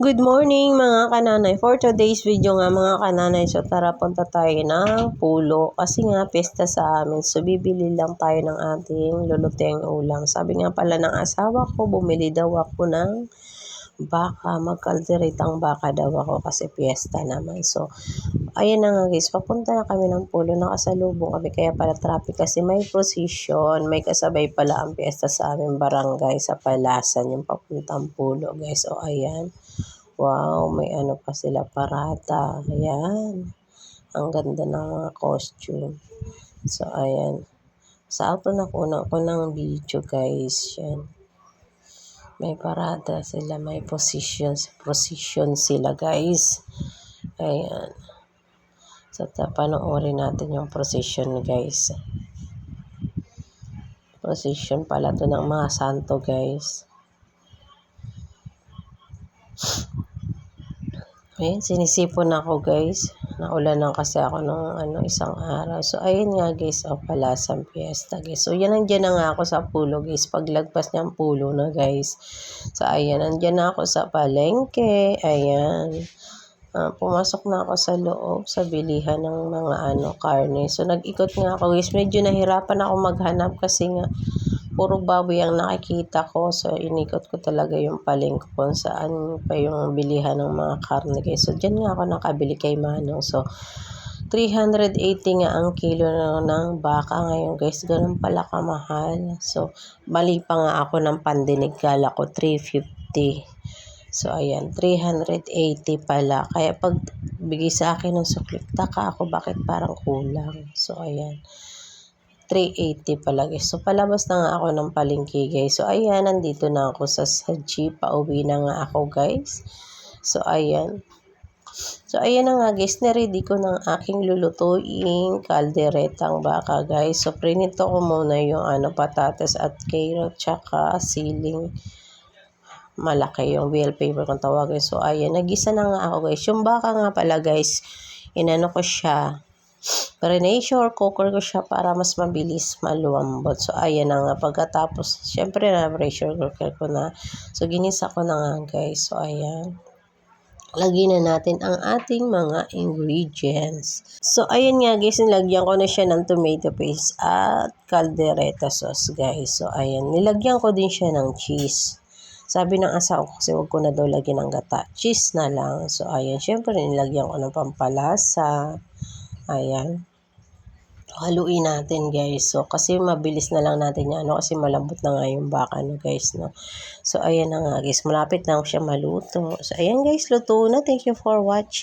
Good morning mga kananay. For today's video nga mga kananay, so tara punta tayo ng pulo. Kasi nga pesta sa amin, so bibili lang tayo ng ating luluteng ulam. Sabi nga pala ng asawa ko, bumili daw ako ng baka, magkalderitang baka daw ako kasi piyesta naman. So, ayan na nga guys, papunta na kami ng pulo, nakasalubong kami kaya pala traffic kasi may procession, may kasabay pala ang piyesta sa aming barangay sa Palasan, yung papuntang pulo guys. O ayan, wow, may ano pa sila parata, ayan. Ang ganda ng mga costume. So, ayan. Sa auto na kuna ko ng video guys, yan. May parada sila, may position, position sila guys. Ayan. So, panoorin natin yung procession guys. Procession pala to ng mga santo guys. Ayan, sinisipon ako guys. Naulanan kasi ako nung ano, isang araw. So, ayun nga guys, o pala sa fiesta guys. So, yan nandiyan na nga ako sa pulo guys. Paglagpas niyang pulo na guys. So, ayan, nandiyan na ako sa palengke. Ayan. Ah, pumasok na ako sa loob sa bilihan ng mga ano karne. So nag-ikot nga ako guys. Medyo nahirapan ako maghanap kasi nga puro baboy ang nakikita ko. So inikot ko talaga yung palengke kung saan pa yung bilihan ng mga karne guys. So dyan nga ako nakabili kay Manong. So 380 nga ang kilo ng baka ngayon guys. Ganun pala kamahal. So mali pa nga ako ng pandinig. Kala ko 350. So, ayan, 380 pala. Kaya pag bigay sa akin ng suklit, taka ako bakit parang kulang. So, ayan. 380 pala guys. So, palabas na nga ako ng palengke guys. So, ayan, nandito na ako sa, sa jeep. Pauwi na nga ako guys. So, ayan. So, ayan na nga guys. Naready ko ng aking lulutuing kalderetang baka guys. So, prinito ko muna yung ano, patatas at carrot tsaka siling malaki yung wheel paper kung tawagin. So, ayan, nagisa na nga ako guys. Yung baka nga pala guys, inano ko siya, marination cooker ko siya para mas mabilis maluwambot. So, ayan na nga. Pagkatapos, syempre na pressure cooker ko na. So, ginisa ko na nga guys. So, ayan. Lagyan na natin ang ating mga ingredients. So, ayan nga guys, nilagyan ko na siya ng tomato paste at caldereta sauce guys. So, ayan. Nilagyan ko din siya ng cheese. Sabi ng asawa ko kasi huwag ko na daw lagyan ng gata. Cheese na lang. So, ayan. Siyempre, nilagyan ko ng pampalasa. Ayan. Haluin natin, guys. So, kasi mabilis na lang natin yan. Ano, kasi malambot na nga yung baka, no, guys. No? So, ayan na nga, guys. Malapit na siya maluto. So, ayan, guys. Luto na. Thank you for watching.